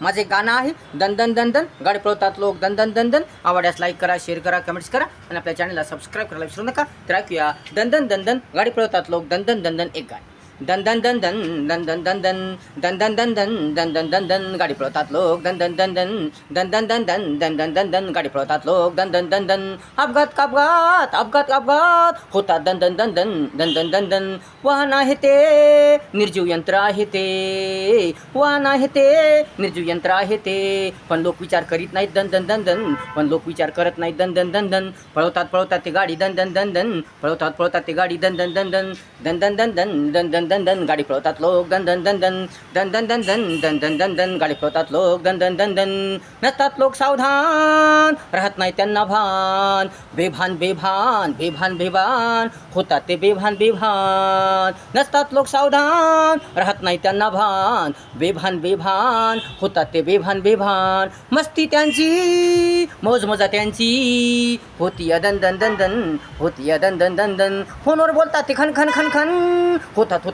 माझे गाणं आहे दन दन दन गाडी पळवतात लोक दन दन आवडल्यास लाईक करा शेअर करा कमेंट्स करा आणि आपल्या चॅनलला सबस्क्राईब करायला विसरू नका. तर ऐकूया दन दन गाडी पळवतात लोक दन दन एक गाणं. दन दन दन दन दन दन दन दन दन दन दन दन दन दन दन दन गाडी पळवतात लोक दन दन दन दन दन दन दन दन दन दन दन दन गाडी पळवतात लोक दन दन दन दन अपघात अपघात अपघात अपघात होतात दन दन दन दन दन दन दन दन वाहन आहे ते निर्जीव यंत्र आहे ते वाहन आहे ते निर्जीव यंत्र आहे ते पण लोक विचार करीत नाहीत दन दन दन दन पण लोक विचार करत नाहीत दन दन दन दन पळवतात पळवतात ते गाडी दन दन दन दन पळवतात पळवतात ते गाडी दन दन दन दन दन दन दन दन दन दन दन दन गाडी पळवतात लोक दन दन दन दन दन दन दन दन दन दन दन दन गाडी पळवतात लोक दन दन दन दन नसतात लोक सावधान राहत नाही त्यांना भान बेभान बेभान बेभान बेभान होतात ते बेभान बेभान नसतात लोक सावधान राहत नाही त्यांना भान बेभान बेभान होतात ते बेभान बेभान मस्ती त्यांची मौज मजा त्यांची होती दन दन दन दन होती दन दन दन दन फोनवर बोलतात ते खन खन खन खन होतात होतात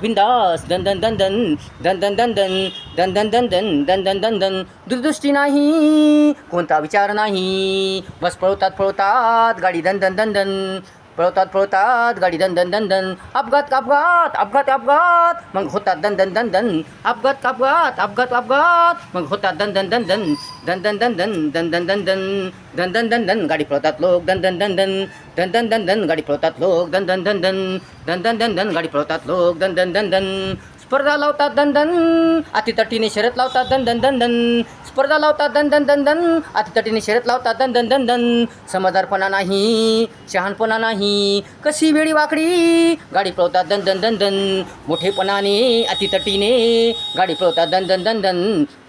बिंदास दन दन दन दन दन दन दन दन दन दन दन दन दन दन दन दन दूरदृष्टी नाही कोणता विचार नाही बस पळवतात पळवतात गाडी दन दन दन दन पळवतात पळवतात गाडी दन दन दन दन अपघात अपघात अपघात अपघात मग होतात दन दन दन दन अपघात अपघात अपघात अपघात मग होतात दन दन दन दन दन दन दन दन दन दन दन दन दन दन दन दन गाडी पळवतात लोक दन दन दन दन दन दन दन दन गाडी पळवतात लोक दन दन दन दन दन दन दन दन गाडी पळवतात लोक दन दन दन दन स्पर्धा लावतात दंदन अतितटीने शरत लावतात दंदन दंदन स्पर्धा लावतात दन दन दंदन अतितटीने शरत लावतात दंदन दंदन समजदारपणा नाही शहाणपणा नाही कशी वेळी वाकडी गाडी पळवतात दन दन दंदन मोठेपणाने अतितटीने गाडी पळवतात दंदन दन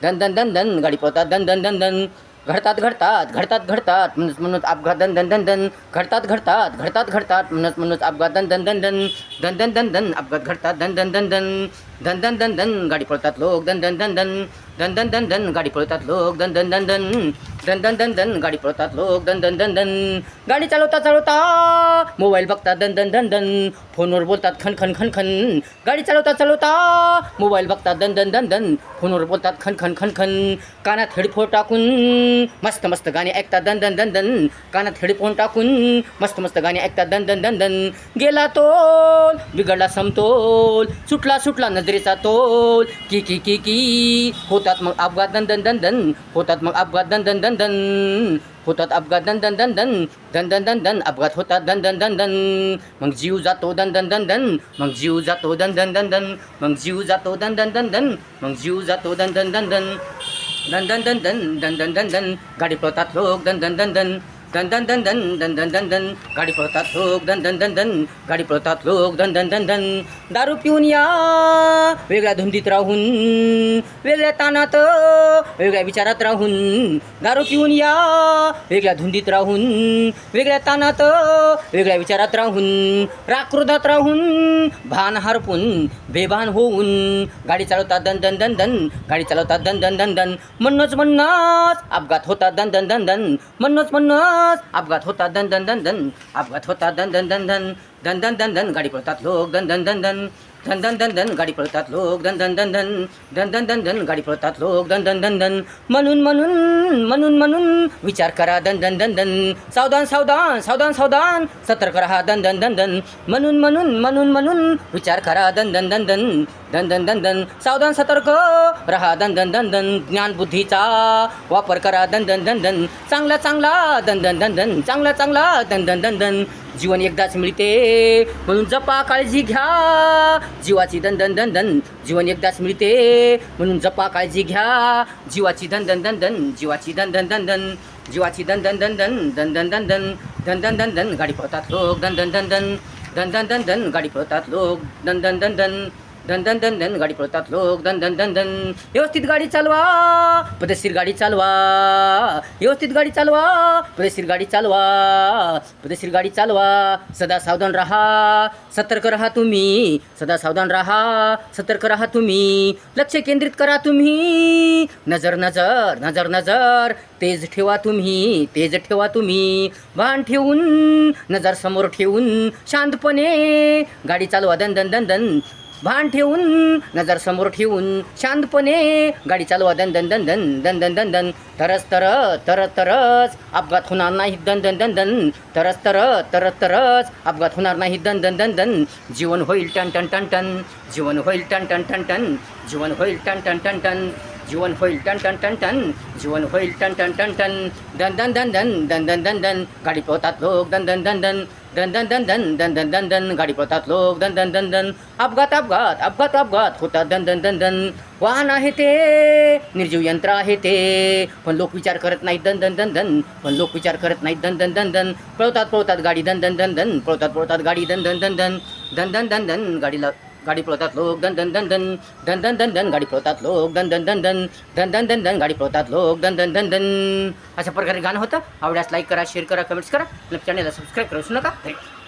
दन दंदन गाडी पळवतात दंदन दंदन घडतात घडतात घडतात घडतात म्हणून म्हणून अपघात दन दन दन दन घडतात घडतात घडतात घडतात म्हणून म्हणून अपघात दन दन दन दन दन दन दन दन अपघात घडतात दन दन दन दन दन दन दन दन गाडी पळतात लोक दन दन दन दन दन दन दन दन गाडी पळतात लोक दन दन दन दन दन दन दन दन गाडी पळतात लोक दन दन दन दन गाडी चालवता चालवता मोबाईल बघतात दन दन दन दन फोनवर बोलतात खन खन खन खन गाडी चालवता चालवता मोबाईल बघतात दन दन दन दन फोनवर बोलतात खन खन खन खन कानात हेडफोन टाकून मस्त मस्त गाणी ऐकतात दन दन दन दन कानात हेडफोन टाकून मस्त मस्त गाणी ऐकतात दन दन दन दन गेला तोल बिघडला समतोल सुटला सुटला नजरेचा तोल की की की की होतात मग अपघात दन दन दन दन होतात मग अपघात दन दन दन दन होतात अपघात दन दन दन दन दन दन दन दन अपघात होतात दन दन दन दन मग जीव जातो दन दन दन दन मग जीव जातो दन दन दन दन मग जीव जातो दन दन दन दन मग जीव जातो दन दन दन दन दन दन दन दन दन दन दन दन गाडी पळतात लोक दन दन दन दन दन दन दन दन दन दन दन दन गाडी पळतात लोक दन दन दन दन गाडी पळतात लोक दन दन दन दन दारू पिऊन या वेगळ्या धुंदीत राहून वेगळ्या तानात वेगळ्या विचारात राहून दारू पिऊन या वेगळ्या धुंदीत राहून वेगळ्या तानात वेगळ्या विचारात राहून राक्रोधात राहून भान हरपून बेभान होऊन गाडी चालवतात दन दन दन दन गाडी चालवतात दन दन दन दन म्हणूनच म्हणूनच अपघात होतात दन दन दन दन म्हणूनच म्हणूनच अपघात होता दन दन दन दन। अपघात होता दन दन दन दन। दन दन दन दन। गाडी पळतात लोक दन दन दन दन। धन धन धन धन गाडी पळतात लोक धन धन धन धन धन धन धन धन गाडी पळतात लोक धन धन धन धन म्हणून म्हणून म्हणून म्हणून विचार करा धन धन धन धन सावधान सावधान सावधान सावधान सतर्क राहा धन धन धन धन म्हणून म्हणून म्हणून म्हणून विचार करा धन धन धन धन धन धन धन धन सावधान सतर्क रहा धन धन धन धन ज्ञान बुद्धीचा वापर करा धन धन धन धन चांगला चांगला धन धन धन धन चांगला चांगला धन धन धन धन जीवन एकदाच मिळते म्हणून जपा काळजी घ्या जीवाची दन दन दन दन जीवन एकदाच मिळते म्हणून जपा काळजी घ्या जीवाची दन दन दन दन जीवाची दन दन दन दन जीवाची दन दन दन दन दन दन दन दन दन दन दन दन गाडी पळतात लोक दन दन दन दन दन दन दन दन गाडी पळतात लोक दन दन दन दन दन दन दन दन गाडी पळतात लोक. दन दन दन दन व्यवस्थित गाडी चालवा. पदशीर गाडी चालवा. व्यवस्थित गाडी चालवा. पदशीर गाडी चालवा. पदशीर गाडी चालवा. सदा सावधान राहा. सतर्क राहा तुम्ही. सदा सावधान राहा. सतर्क राहा तुम्ही. लक्ष केंद्रित करा तुम्ही. नजर नजर नजर नजर. तेज ठेवा तुम्ही. तेज ठेवा तुम्ही. भान ठेवून नजर समोर ठेवून शांतपणे गाडी चालवा. दन दन दन दन भान ठेवून नजर समोर ठेवून शांतपणे गाडी चालवा दन दन दन दन दन दन दन दन तरस तर तर तरच अपघात होणार नाही दन दन दन दन तरस तर तर तरच अपघात होणार नाही दन दन दन दन जीवन होईल टन टन टन टन जीवन होईल टन टन टन टन जीवन होईल टन टन टन टन जीवन होईल टन टन टन टन जीवन होईल टन टन टन टन दन दन दन दन दन दन दन दन गाडी पोहतात लोक दन दन दन दन दन दन दन दन दन दन दन दन गाडी पोहतात लोक दन दन दन दन अपघात अपघात अपघात अपघात होतात दन दन दन दन वाहन आहे ते निर्जीव यंत्र आहे ते पण लोक विचार करत नाहीत दन दन दन दन पण लोक विचार करत नाहीत दन दन दन दन पळवतात पळवतात गाडी दन दन दन दन पळवतात पळवतात गाडी दन दन दन दन दन दन दन दन गाडीला गाडी पळवतात लोक दन दन दन दन धन दन दन दन गाडी पळवतात लोक दन दन दन दन धन दन दन दन गाडी पळवतात लोक दन दन दन दन अशा प्रकारे गाणं होतं आवडल्यास लाईक करा शेअर करा कमेंट्स करा आपल्या चॅनलला सबस्क्राईब करू नका थँक्यू